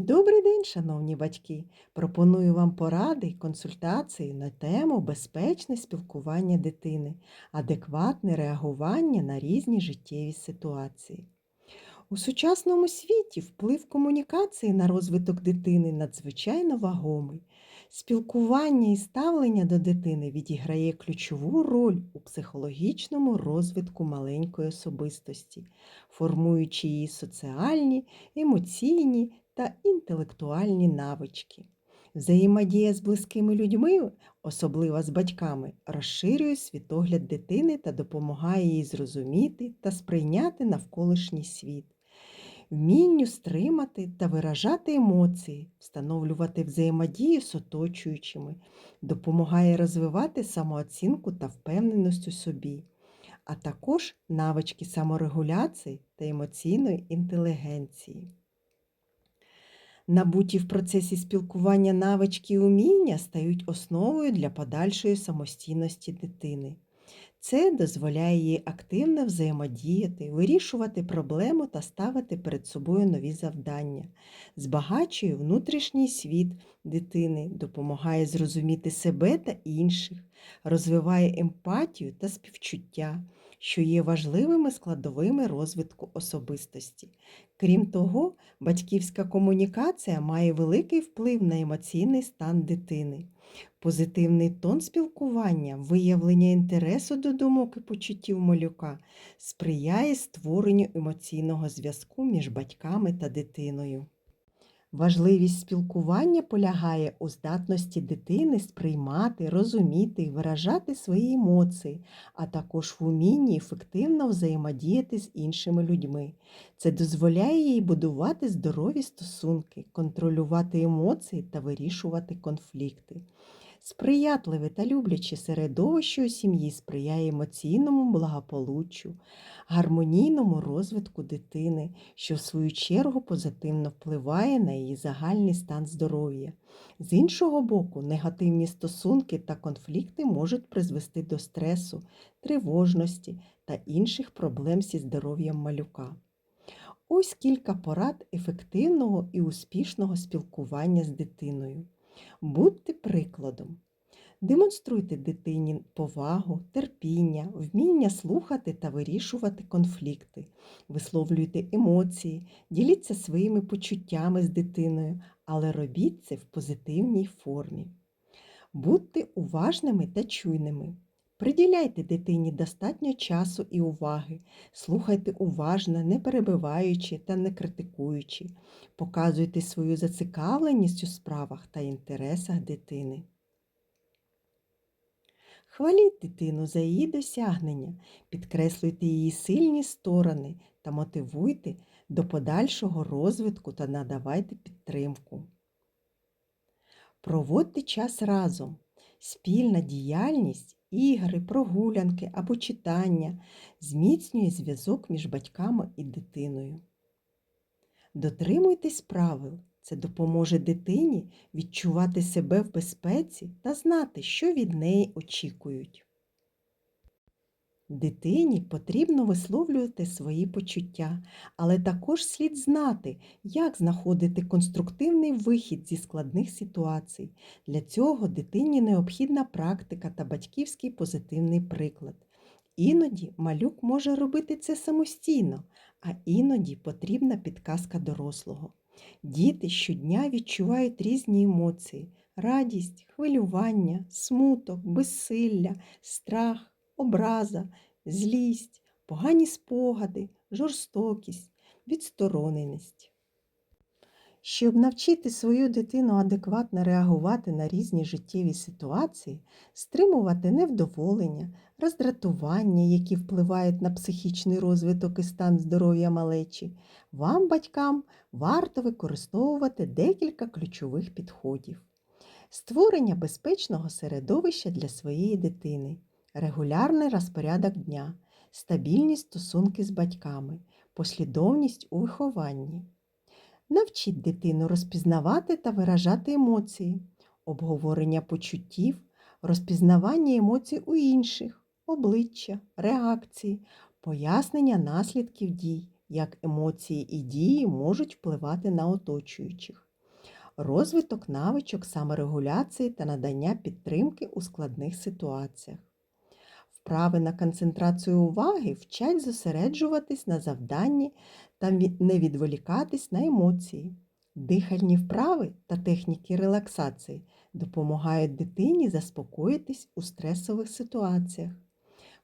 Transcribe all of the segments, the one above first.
Добрий день, шановні батьки! Пропоную вам поради й консультації на тему безпечне спілкування дитини, адекватне реагування на різні життєві ситуації. У сучасному світі вплив комунікації на розвиток дитини надзвичайно вагомий. Спілкування і ставлення до дитини відіграє ключову роль у психологічному розвитку маленької особистості, формуючи її соціальні, емоційні та інтелектуальні навички. Взаємодія з близькими людьми, особливо з батьками, розширює світогляд дитини та допомагає їй зрозуміти та сприйняти навколишній світ. Вмінню стримати та виражати емоції, встановлювати взаємодію з оточуючими, допомагає розвивати самооцінку та впевненість у собі, а також навички саморегуляції та емоційної інтелігенції. Набуті в процесі спілкування навички і уміння стають основою для подальшої самостійності дитини. Це дозволяє їй активно взаємодіяти, вирішувати проблему та ставити перед собою нові завдання, збагачує внутрішній світ дитини, допомагає зрозуміти себе та інших, розвиває емпатію та співчуття, що є важливими складовими розвитку особистості. Крім того, батьківська комунікація має великий вплив на емоційний стан дитини. Позитивний тон спілкування, виявлення інтересу до думок і почуттів малюка сприяє створенню емоційного зв'язку між батьками та дитиною. Важливість спілкування полягає у здатності дитини сприймати, розуміти і виражати свої емоції, а також в умінні ефективно взаємодіяти з іншими людьми. Це дозволяє їй будувати здорові стосунки, контролювати емоції та вирішувати конфлікти. Сприятливе та любляче середовище у сім'ї сприяє емоційному благополуччю, гармонійному розвитку дитини, що в свою чергу позитивно впливає на її загальний стан здоров'я. З іншого боку, негативні стосунки та конфлікти можуть призвести до стресу, тривожності та інших проблем зі здоров'ям малюка. Ось кілька порад ефективного і успішного спілкування з дитиною. Будьте прикладом. Демонструйте дитині повагу, терпіння, вміння слухати та вирішувати конфлікти, висловлюйте емоції, діліться своїми почуттями з дитиною, але робіть це в позитивній формі. Будьте уважними та чуйними. Приділяйте дитині достатньо часу і уваги, слухайте уважно, не перебиваючи та не критикуючи, показуйте свою зацікавленість у справах та інтересах дитини. Хваліть дитину за її досягнення, підкреслюйте її сильні сторони та мотивуйте до подальшого розвитку та надавайте підтримку. Проводьте час разом. Спільна діяльність, ігри, прогулянки або читання зміцнює зв'язок між батьками і дитиною. Дотримуйтесь правил. Це допоможе дитині відчувати себе в безпеці та знати, що від неї очікують. Дитині потрібно висловлювати свої почуття, але також слід знати, як знаходити конструктивний вихід зі складних ситуацій. Для цього дитині необхідна практика та батьківський позитивний приклад. Іноді малюк може робити це самостійно, а іноді потрібна підказка дорослого. Діти щодня відчувають різні емоції радість, хвилювання, смуток, безсилля, страх, образа, злість, погані спогади, жорстокість, відстороненість. Щоб навчити свою дитину адекватно реагувати на різні життєві ситуації, стримувати невдоволення, роздратування, які впливають на психічний розвиток і стан здоров'я малечі, вам, батькам, варто використовувати декілька ключових підходів. Створення безпечного середовища для своєї дитини, регулярний розпорядок дня, стабільні стосунки з батьками, послідовність у вихованні. Навчіть дитину розпізнавати та виражати емоції, обговорення почуттів, розпізнавання емоцій у інших, обличчя, реакції, пояснення наслідків дій, як емоції і дії можуть впливати на оточуючих. розвиток навичок саморегуляції та надання підтримки у складних ситуаціях. Вправи на концентрацію уваги вчать зосереджуватись на завданні та не відволікатись на емоції. Дихальні вправи та техніки релаксації допомагають дитині заспокоїтись у стресових ситуаціях.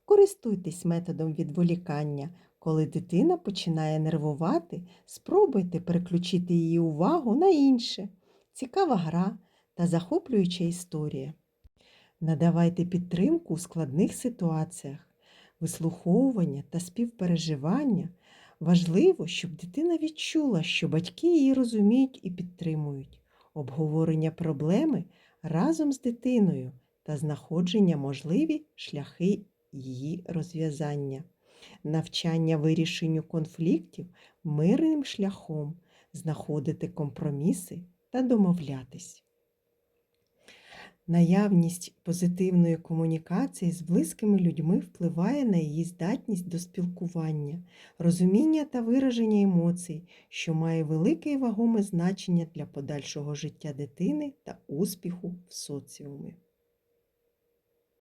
Користуйтесь методом відволікання. Коли дитина починає нервувати, спробуйте переключити її увагу на інше. Цікава гра та захоплююча історія. Надавайте підтримку у складних ситуаціях, вислуховування та співпереживання. Важливо, щоб дитина відчула, що батьки її розуміють і підтримують. Обговорення проблеми разом з дитиною та знаходження можливі шляхи її розв'язання. Навчання вирішенню конфліктів мирним шляхом, знаходити компроміси та домовлятись. Наявність позитивної комунікації з близькими людьми впливає на її здатність до спілкування, розуміння та вираження емоцій, що має велике і вагоме значення для подальшого життя дитини та успіху в соціумі.